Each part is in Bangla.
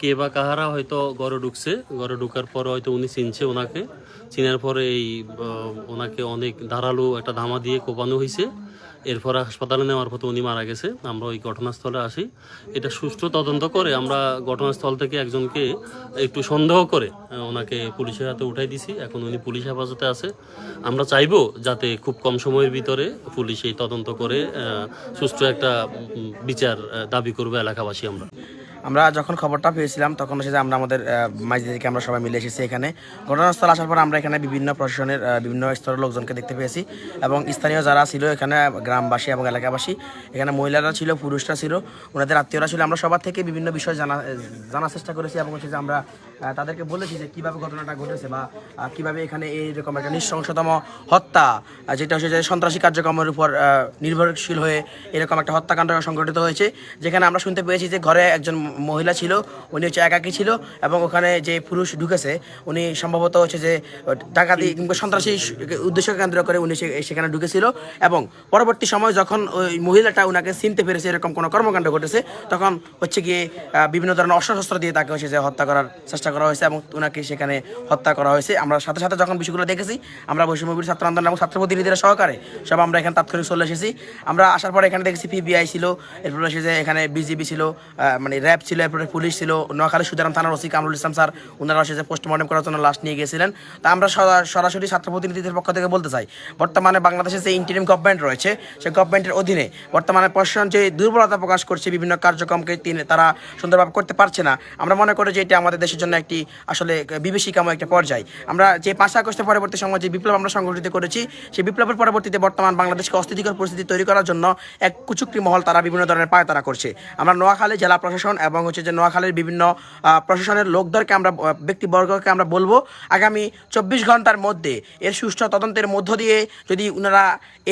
কে বা কাহারা হয়তো ঘরে ঢুকছে, ঘরে ঢুকার পরে হয়তো উনি চিনছে ওনাকে। চিনার পরে এই ওনাকে অনেক ধারালো একটা ধামা দিয়ে কোপানো হয়েছে এরপর হাসপাতালে নেওয়ার পথে উনি মারা গেছে। আমরা ওই ঘটনাস্থলে আসি। এটা সুষ্ঠু তদন্ত করে আমরা ঘটনাস্থল থেকে একজনকে একটু সন্দেহ করে ওনাকে পুলিশের হাতে উঠাই দিছি। এখন উনি পুলিশ হেফাজতে আছে। আমরা চাইব যাতে খুব কম সময়ের ভিতরে পুলিশ এই তদন্ত করে সুষ্ঠু একটা বিচার দাবি করবে এলাকাবাসী আমরা। আমরা যখন খবরটা পেয়েছিলাম, তখন যে আমরা আমাদের মাঝদি থেকে আমরা সবাই মিলে এসেছি এখানে। ঘটনাস্থল আসার পর আমরা এখানে বিভিন্ন প্রশাসনের বিভিন্ন স্তরের লোকজনকে দেখতে পেয়েছি এবং স্থানীয় যারা ছিল এখানে, গ্রামবাসী এবং এলাকাবাসী, এখানে মহিলারা ছিল, পুরুষরা ছিল, ওনাদের আত্মীয়রা ছিল, আমরা সবার থেকে বিভিন্ন বিষয় জানা, জানার চেষ্টা করেছি এবং হচ্ছে যে আমরা তাদেরকে বলেছি যে কীভাবে ঘটনাটা ঘটেছে বা কীভাবে এখানে এইরকম একটা নৃশংসতম হত্যা যেটা হচ্ছে যে সন্ত্রাসী কার্যক্রমের উপর নির্ভরশীল হয়ে এরকম একটা হত্যাকাণ্ড সংঘটিত হয়েছে, যেখানে আমরা শুনতে পেয়েছি যে ঘরে একজন মহিলা ছিল, উনি হচ্ছে একাকী ছিল এবং ওখানে যে পুরুষ ঢুকেছে, উনি সম্ভবত হচ্ছে যে, ডাকাতি কিংবা সন্ত্রাসী উদ্দেশ্য কেন্দ্র করে উনি সেখানে ঢুকেছিল এবং পরবর্তী সময় যখন ওই মহিলাটা ওনাকে চিনতে পেরেছে এরকম কোনো কর্মকাণ্ড ঘটেছে, তখন হচ্ছে গিয়ে বিভিন্ন ধরনের অস্ত্রশস্ত্র দিয়ে তাকে হচ্ছে যে হত্যা করার চেষ্টা করা হয়েছে এবং ওনাকে সেখানে হত্যা করা হয়েছে। আমরা সাথে সাথে যখন বিষয়গুলো দেখেছি, আমরা বৈষম্যবীর ছাত্র আন্দোলন এবং ছাত্র প্রতিনিধিরা সহকারে সব আমরা এখানে তাৎক্ষণিক চলে এসেছি। আমরা আসার পরে এখানে দেখেছি পিবিআই ছিল, এরপর হচ্ছে যে এখানে বিজিবি ছিল মানে র্যাব ছিল, এরপরে পুলিশ ছিল। নোয়াখালী সুদারাম থানার ওসি কামরুল ইসলাম স্যার ওনারা হচ্ছে পোস্টমর্টম করার জন্য লাশ নিয়ে গিয়েছিলেন। তা আমরা সরাসরি ছাত্র প্রতিনিধিদের পক্ষ থেকে বলতে চাই, বর্তমানে বাংলাদেশে যে ইন্টারিম গভর্নমেন্ট রয়েছে, সেই গভর্নমেন্টের অধীনে বর্তমানে প্রশাসন যে দুর্বলতা প্রকাশ করছে, বিভিন্ন কার্যক্রমকে তিনি, তারা সুন্দরভাবে করতে পারছে না। আমরা মনে করি যে এটা আমাদের দেশের জন্য একটি আসলে বিভীষিকাম একটা পর্যায়। আমরা যে পাঁচ আগস্টের পরবর্তী সময় যে বিপ্লব আমরা সংগঠিত করেছি, সেই বিপ্লবের পরবর্তীতে বর্তমান বাংলাদেশকে অস্থিতিকর পরিস্থিতি তৈরি করার জন্য এক কুচুক্তি মহল তারা বিভিন্ন ধরনের পায় তারা করছে। আমরা নোয়াখালী জেলা প্রশাসন এবং হচ্ছে যে নোয়াখালীর বিভিন্ন প্রশাসনের লোকদেরকে আমরা ব্যক্তিবর্গকে আমরা বলব, আগামী চব্বিশ ঘণ্টার মধ্যে এর সুষ্ঠু তদন্তের মধ্য দিয়ে যদি ওনারা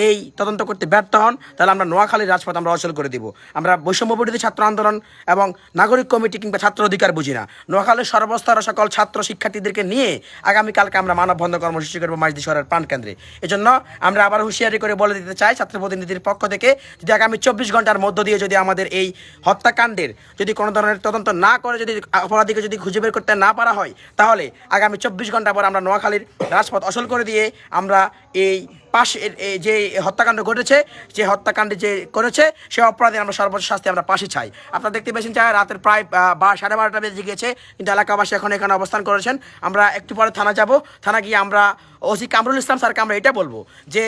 এই তদন্ত করতে ব্যর্থ হন, তাহলে আমরা নোয়াখালীর রাজপথ আমরা অচল করে দিব। আমরা বৈষম্য বিরোধী ছাত্র আন্দোলন এবং নাগরিক কমিটি কিংবা ছাত্র অধিকার বুঝি না। নোয়াখালীর সর্বস্তর সকল ছাত্র শিক্ষার্থীদেরকে নিয়ে আগামীকালকে আমরা মানববন্ধ কর্মসূচি করব মাইজদি শহরের প্রাণকেন্দ্রে এজন্য আমরা আবার হুঁশিয়ারি করে বলে দিতে চাই, ছাত্র প্রতিনিধির পক্ষ থেকে, যদি আগামী চব্বিশ ঘণ্টার মধ্য দিয়ে যদি আমাদের এই হত্যাকাণ্ডের যদি কোনো ধরনের তদন্ত না করে যদি অপরাধীকে যদি খুঁজে বের করতে না পারা হয়, তাহলে আগামী চব্বিশ ঘণ্টা পর আমরা নোয়াখালীর রাজপথ অসল করে দিয়ে আমরা এই পাশে যে হত্যাকাণ্ড ঘটেছে, যে হত্যাকাণ্ডে যে করেছে, সে অপরাধে আমরা সর্বোচ্চ শাস্তি আমরা পাশে চাই। আপনারা দেখতে পেয়েছেন চাই রাতের প্রায় বা, সাড়ে বারোটা বেজে গিয়েছে, কিন্তু এলাকাবাসী এখন এখানে অবস্থান করেছেন। আমরা একটু পরে থানা যাব। থানা গিয়ে আমরা ওসি কামরুল ইসলাম স্যারকে আমরা এটা বলব যে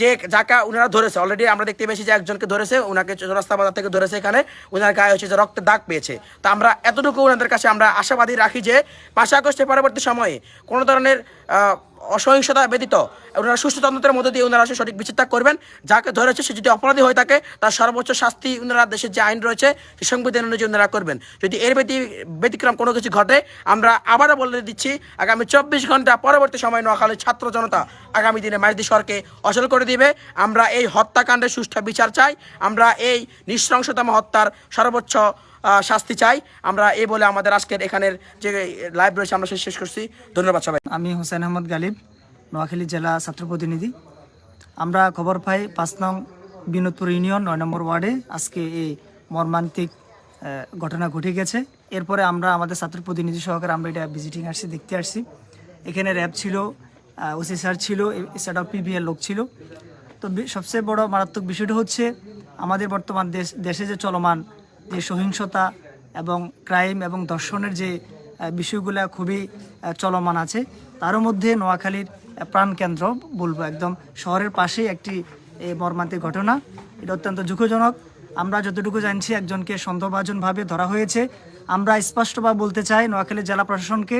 যে যাকে ওনারা ধরেছে অলরেডি আমরা দেখতে পেয়েছি যে একজনকে ধরেছে ওনাকে চৌরাস্তা বাজার থেকে ধরেছে এখানে ওনার গায়ে হচ্ছে যে রক্তের দাগ পেয়েছে। তো আমরা এতটুকু ওনাদের কাছে আমরা আশাবাদী রাখি যে, পাঁচই আগস্টের পরবর্তী সময়ে কোনো ধরনের অসহিংসতা ব্যতীত ওনারা সুষ্ঠু তদন্তের মধ্যে দিয়ে ওনারা সঠিক বিচার করবেন, যাকে ধরেছে সে যদি অপরাধী হয়ে থাকে, তার সর্বোচ্চ শাস্তি ওনারা দেশের যে আইন রয়েছে সে সংবিধান অনুযায়ী ওনারা করবেন। যদি এর ব্যতি, ব্যতিক্রম কোনো কিছু ঘটে, আমরা আবারও বলে দিচ্ছি, আগামী চব্বিশ ঘণ্টা পরবর্তী সময় নোয়াখালীর ছাত্র জনতা আগামী দিনে মাইজদি সরকে অচল করে দিবে। আমরা এই হত্যাকাণ্ডের সুষ্ঠু বিচার চাই। আমরা এই নৃশংসতম হত্যার সর্বোচ্চ শাস্তি চাই। আমরা এই বলে আমাদের আজকের এখানের যে লাইভ রয়েছে, আমরা শেষ করছি। ধন্যবাদ সবাই আমি হোসেন আহমদ গালিব, নোয়াখালী জেলা ছাত্র প্রতিনিধি। আমরা খবর পাই পাঁচ নং বিনোদপুর ইউনিয়ন, নয় নম্বর ওয়ার্ডে আজকে এই মর্মান্তিক ঘটনা ঘটে গেছে। এরপরে আমরা আমাদের ছাত্র প্রতিনিধি সহকারে আমরা এটা ভিজিটিং আসছি, দেখতে আসছি। এখানে র্যাব ছিল ওসি স্যার ছিল এছাড়াও পিবিএল লোক ছিল। তো সবচেয়ে বড় মারাত্মক বিষয়টা হচ্ছে, আমাদের বর্তমান দেশ দেশে যে চলমান যে সহিংসতা এবং ক্রাইম এবং দর্শনের যে বিষয়গুলা খুবই চলমান আছে, তারও মধ্যে নোয়াখালীর প্রাণকেন্দ্র বলব একদম। শহরের পাশেই একটি মর্মান্তিক ঘটনা। এটা অত্যন্ত দুঃখজনক। আমরা যতটুকু জানছি একজনকে সন্দেহভাজনভাবে ধরা হয়েছে। আমরা স্পষ্টভাবে বলতে চাই নোয়াখালী জেলা প্রশাসনকে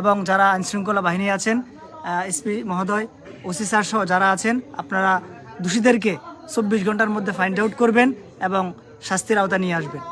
এবং যারা আইনশৃঙ্খলা বাহিনী আছেন এসপি মহোদয়, ওসি স্যার যারা আছেন, আপনারা দোষীদেরকে চব্বিশ ঘণ্টার মধ্যে ফাইন্ড আউট করবেন এবং শাস্তির আওতা নিয়ে আসবেন